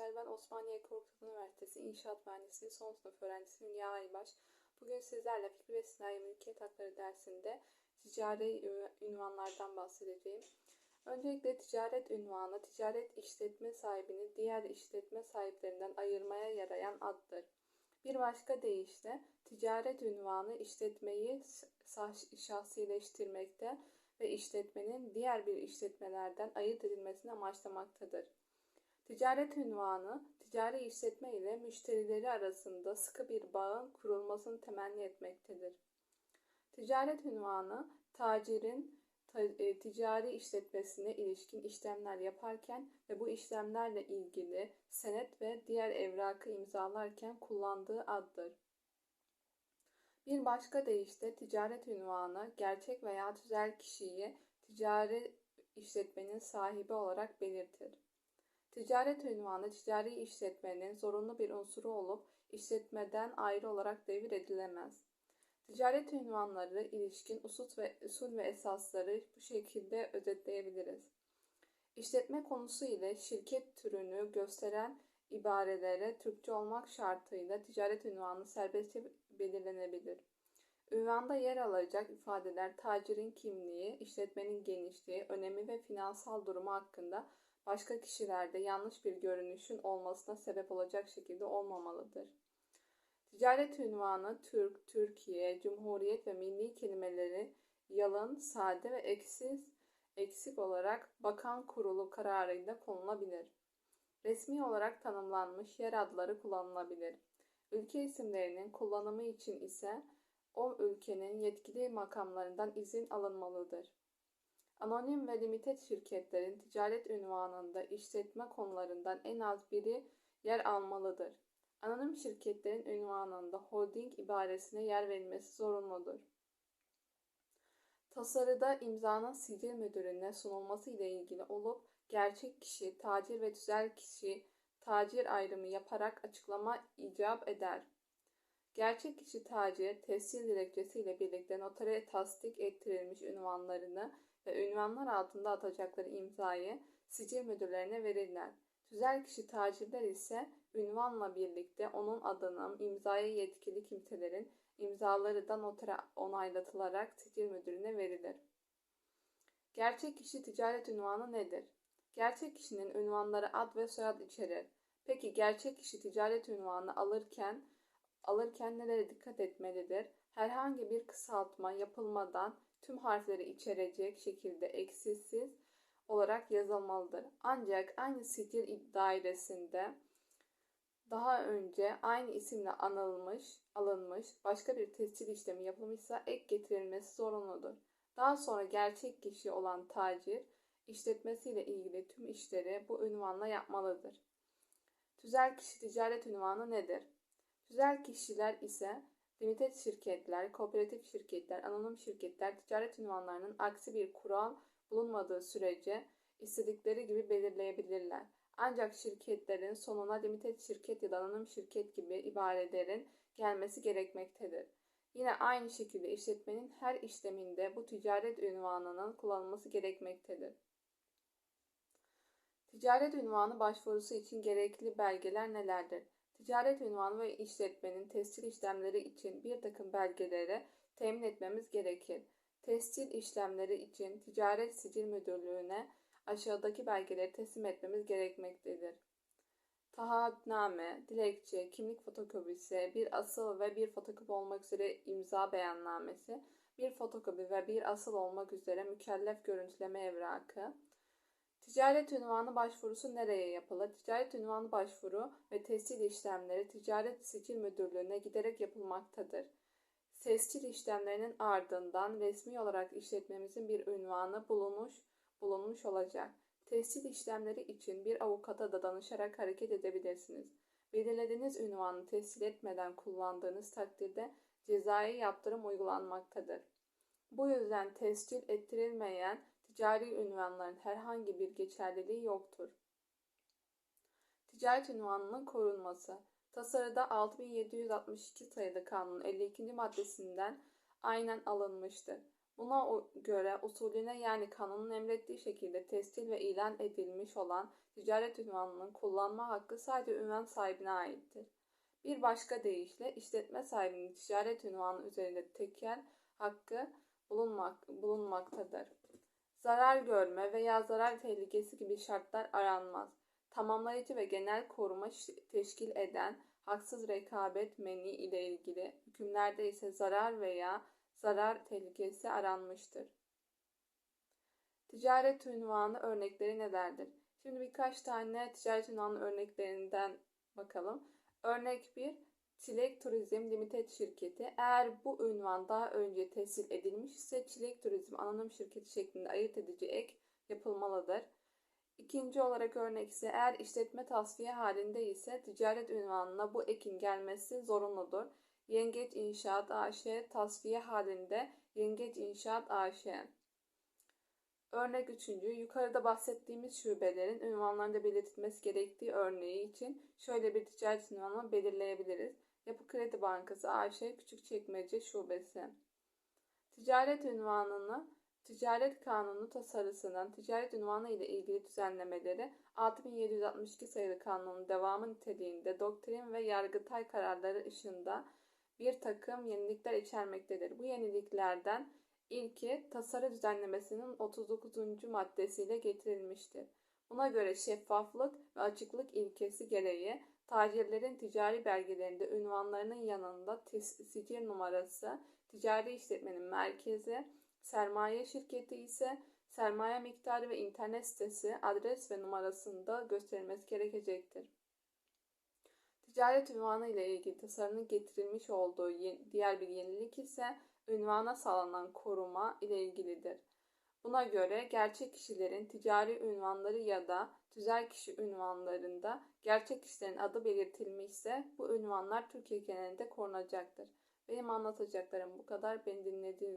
arkadaşlar. Ben Osmaniye Korkut Üniversitesi İnşaat Mühendisliği son sınıf öğrencisi Hülya Aybaş. Bugün sizlerle Fikri ve Sinayi Mülkiyet Hakları dersinde ticari ünvanlardan bahsedeceğim. Öncelikle ticaret ünvanı, ticaret işletme sahibini diğer işletme sahiplerinden ayırmaya yarayan addır. Bir başka deyişle ticaret ünvanı işletmeyi şahsileştirmekte ve işletmenin diğer bir işletmelerden ayırt edilmesini amaçlamaktadır. Ticaret ünvanı, ticari işletme ile müşterileri arasında sıkı bir bağın kurulmasını temenni etmektedir. Ticaret ünvanı, tacirin e, ticari işletmesine ilişkin işlemler yaparken ve bu işlemlerle ilgili senet ve diğer evrakı imzalarken kullandığı addır. Bir başka deyişle ticaret ünvanı gerçek veya tüzel kişiyi ticari işletmenin sahibi olarak belirtir. Ticaret ünvanı ticari işletmenin zorunlu bir unsuru olup işletmeden ayrı olarak devir edilemez. Ticaret ünvanları ilişkin usul ve, usul ve esasları bu şekilde özetleyebiliriz. İşletme konusu ile şirket türünü gösteren ibarelere Türkçe olmak şartıyla ticaret ünvanı serbestçe belirlenebilir. Ünvanda yer alacak ifadeler tacirin kimliği, işletmenin genişliği, önemi ve finansal durumu hakkında başka kişilerde yanlış bir görünüşün olmasına sebep olacak şekilde olmamalıdır. Ticaret ünvanı Türk, Türkiye, Cumhuriyet ve milli kelimeleri yalın, sade ve eksiz, eksik olarak bakan kurulu kararıyla konulabilir. Resmi olarak tanımlanmış yer adları kullanılabilir. Ülke isimlerinin kullanımı için ise o ülkenin yetkili makamlarından izin alınmalıdır. Anonim ve limited şirketlerin ticaret ünvanında işletme konularından en az biri yer almalıdır. Anonim şirketlerin ünvanında holding ibaresine yer verilmesi zorunludur. Tasarıda imzanın sicil müdürüne sunulması ile ilgili olup gerçek kişi, tacir ve tüzel kişi tacir ayrımı yaparak açıklama icap eder. Gerçek kişi tacir, tescil dilekçesi ile birlikte notere tasdik ettirilmiş ünvanlarını ve ünvanlar altında atacakları imzayı sicil müdürlerine verirler. Tüzel kişi tacirler ise ünvanla birlikte onun adının imzaya yetkili kimselerin imzaları da notere onaylatılarak sicil müdürüne verilir. Gerçek kişi ticaret ünvanı nedir? Gerçek kişinin ünvanları ad ve soyad içerir. Peki gerçek kişi ticaret ünvanı alırken alırken nelere dikkat etmelidir? Herhangi bir kısaltma yapılmadan tüm harfleri içerecek şekilde eksiksiz olarak yazılmalıdır. Ancak aynı sicil dairesinde daha önce aynı isimle anılmış, alınmış, başka bir tescil işlemi yapılmışsa ek getirilmesi zorunludur. Daha sonra gerçek kişi olan tacir, işletmesiyle ilgili tüm işleri bu ünvanla yapmalıdır. Tüzel kişi ticaret ünvanı nedir? Tüzel kişiler ise limited şirketler, kooperatif şirketler, anonim şirketler ticaret ünvanlarının aksi bir kural bulunmadığı sürece istedikleri gibi belirleyebilirler. Ancak şirketlerin sonuna limited şirket ya da anonim şirket gibi ibarelerin gelmesi gerekmektedir. Yine aynı şekilde işletmenin her işleminde bu ticaret ünvanının kullanılması gerekmektedir. Ticaret ünvanı başvurusu için gerekli belgeler nelerdir? Ticaret ünvanı ve işletmenin tescil işlemleri için bir takım belgeleri temin etmemiz gerekir. Tescil işlemleri için Ticaret Sicil Müdürlüğü'ne aşağıdaki belgeleri teslim etmemiz gerekmektedir. Taahhütname, dilekçe, kimlik fotokopisi, bir asıl ve bir fotokopi olmak üzere imza beyannamesi, bir fotokopi ve bir asıl olmak üzere mükellef görüntüleme evrakı, Ticaret ünvanı başvurusu nereye yapılır? Ticaret ünvanı başvuru ve tescil işlemleri Ticaret Sicil Müdürlüğü'ne giderek yapılmaktadır. Tescil işlemlerinin ardından resmi olarak işletmemizin bir ünvanı bulunmuş, bulunmuş olacak. Tescil işlemleri için bir avukata da danışarak hareket edebilirsiniz. Belirlediğiniz ünvanı tescil etmeden kullandığınız takdirde cezai yaptırım uygulanmaktadır. Bu yüzden tescil ettirilmeyen ticari ünvanların herhangi bir geçerliliği yoktur. Ticaret ünvanının korunması Tasarıda 6762 sayılı kanunun 52. maddesinden aynen alınmıştır. Buna göre usulüne yani kanunun emrettiği şekilde tescil ve ilan edilmiş olan ticaret ünvanının kullanma hakkı sadece ünvan sahibine aittir. Bir başka deyişle işletme sahibinin ticaret ünvanı üzerinde tekel hakkı bulunmak, bulunmaktadır. Zarar görme veya zarar tehlikesi gibi şartlar aranmaz. Tamamlayıcı ve genel koruma teşkil eden haksız rekabet meni ile ilgili hükümlerde ise zarar veya zarar tehlikesi aranmıştır. Ticaret ünvanı örnekleri nelerdir? Şimdi birkaç tane ticaret ünvanı örneklerinden bakalım. Örnek 1. Çilek Turizm Limited şirketi. Eğer bu ünvan daha önce tescil edilmiş ise Çilek Turizm Anonim Şirketi şeklinde ayırt edici ek yapılmalıdır. İkinci olarak örnek ise eğer işletme tasfiye halinde ise ticaret ünvanına bu ekin gelmesi zorunludur. Yengeç İnşaat AŞ tasfiye halinde Yengeç İnşaat AŞ. Örnek üçüncü, yukarıda bahsettiğimiz şubelerin ünvanlarında belirtilmesi gerektiği örneği için şöyle bir ticaret ünvanı belirleyebiliriz. Yapı Kredi Bankası AŞ Küçükçekmece Şubesi. Ticaret ünvanını Ticaret Kanunu tasarısının ticaret ünvanı ile ilgili düzenlemeleri 6762 sayılı kanunun devamı niteliğinde doktrin ve yargıtay kararları ışığında bir takım yenilikler içermektedir. Bu yeniliklerden ilki tasarı düzenlemesinin 39. maddesiyle getirilmiştir. Buna göre şeffaflık ve açıklık ilkesi gereği tacirlerin ticari belgelerinde ünvanlarının yanında sicil numarası, ticari işletmenin merkezi, sermaye şirketi ise sermaye miktarı ve internet sitesi, adres ve numarasında gösterilmesi gerekecektir. Ticaret ünvanı ile ilgili tasarının getirilmiş olduğu diğer bir yenilik ise ünvana sağlanan koruma ile ilgilidir. Buna göre gerçek kişilerin ticari ünvanları ya da tüzel kişi ünvanlarında gerçek kişilerin adı belirtilmişse bu ünvanlar Türkiye genelinde korunacaktır. Benim anlatacaklarım bu kadar. Beni dinlediğiniz